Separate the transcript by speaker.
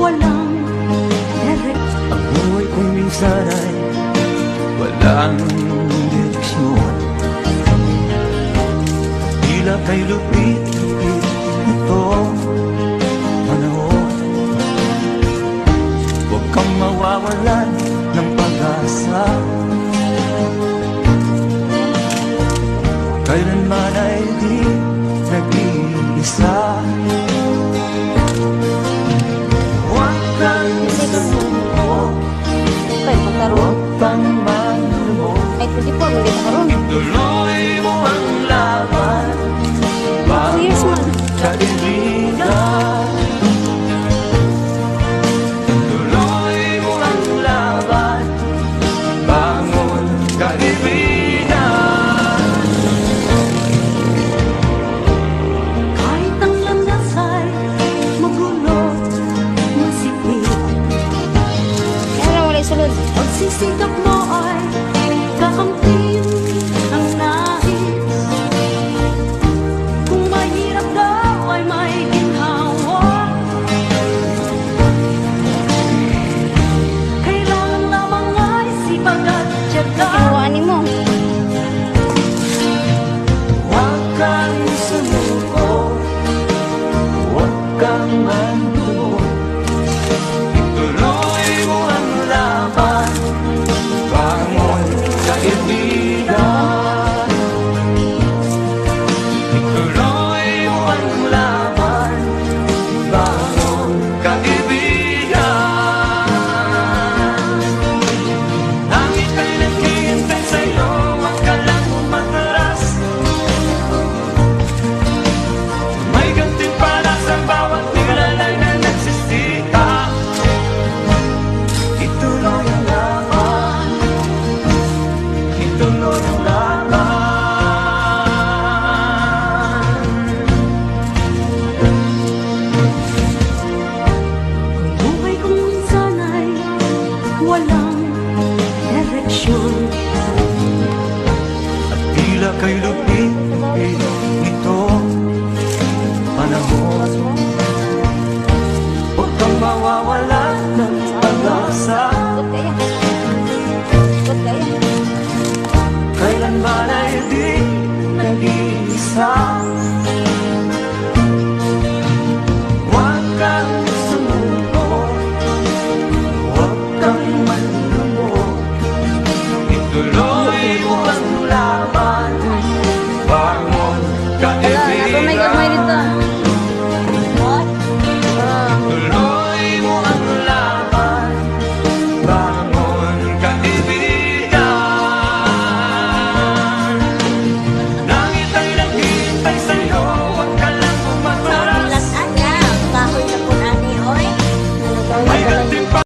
Speaker 1: walang direct Ang buhay ko minsan ay walang direksyon. Tila
Speaker 2: kay lupit
Speaker 1: sikap mo
Speaker 3: ay kakampi ang nais. Kung mahirap daw ay may ginhawa. Kailangan lamang ay sipag at tiyaga
Speaker 2: Iwanin mo.
Speaker 1: Huwag kang sumuko Huwag kang
Speaker 3: mangyari walang direksyon.
Speaker 1: At tila kay lupit nito panahon. Huwag kang mawawala ng pag-asa.
Speaker 2: Kailan ba na
Speaker 1: hindi nag-iisa? Pero no